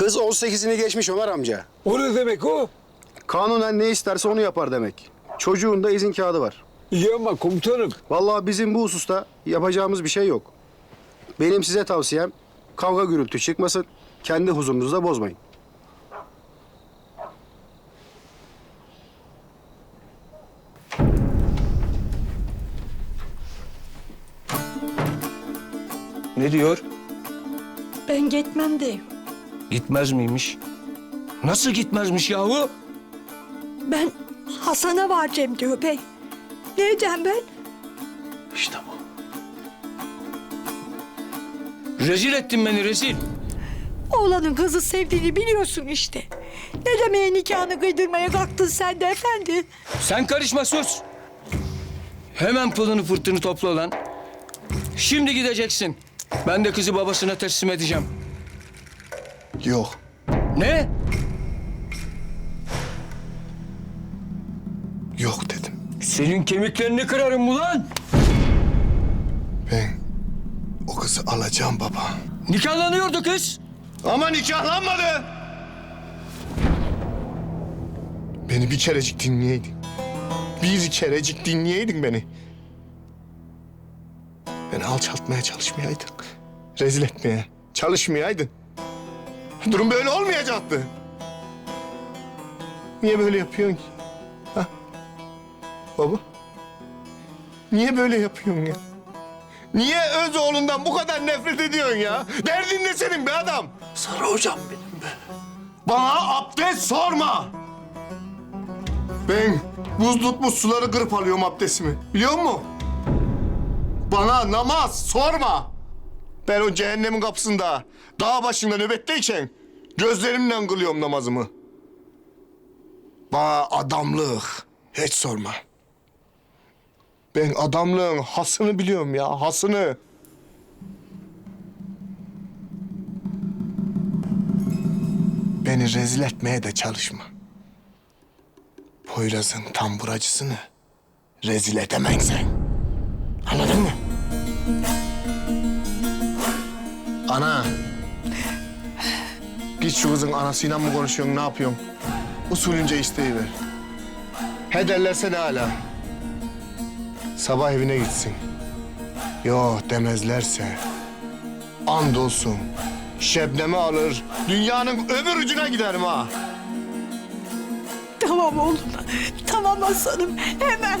Kız 18'ini geçmiş Ömer amca. O ne demek o? Kanunen ne isterse onu yapar demek. Çocuğun da izin kağıdı var. İyi ama komutanım. Vallahi bizim bu hususta yapacağımız bir şey yok. Benim size tavsiyem kavga gürültü çıkmasın. Kendi huzurunuzu da bozmayın. Ne diyor? Ben gitmem diyor. Gitmez miymiş? Nasıl gitmezmiş yahu? Ben Hasan'a varacağım diyor bey. Ne edeceğim ben? İşte bu. Rezil ettin beni rezil. Oğlanın kızı sevdiğini biliyorsun işte. Ne demeye nikahını kıydırmaya kalktın sen de efendi. Sen karışma sus. Hemen pılını fırtını topla lan. Şimdi gideceksin. Ben de kızı babasına teslim edeceğim. Yok. Ne? Yok dedim. Senin kemiklerini kırarım ulan. Ben o kızı alacağım baba. Nikahlanıyordu kız. Ama nikahlanmadı. Beni bir kerecik dinleyeydin. Bir kerecik dinleyeydin beni. Beni alçaltmaya çalışmayaydın. Rezil etmeye çalışmayaydın. Durum böyle olmayacaktı. Niye böyle yapıyorsun ki? Ha? Baba? Niye böyle yapıyorsun ya? Niye öz oğlundan bu kadar nefret ediyorsun ya? Derdin ne senin be adam? Sarı hocam benim be. Bana abdest sorma. Ben buz tutmuş suları kırıp alıyorum abdestimi. Biliyor musun? Bana namaz sorma. Ben o cehennemin kapısında dağ başında nöbetteyken gözlerimle kılıyorum namazımı. Bana adamlık hiç sorma. Ben adamlığın hasını biliyorum ya, hasını. Beni rezil etmeye de çalışma. Poyraz'ın tamburacısını rezil edemem sen. Anladın mı? Ana. Git şu kızın anasıyla mı konuşuyorsun, ne yapıyorsun? Usulünce isteği ver. He derlerse ne hala? Sabah evine gitsin. Yo demezlerse andolsun Şebnem'i alır, dünyanın öbür ucuna giderim ha. Tamam oğlum. Tamam Hasan'ım. Hemen.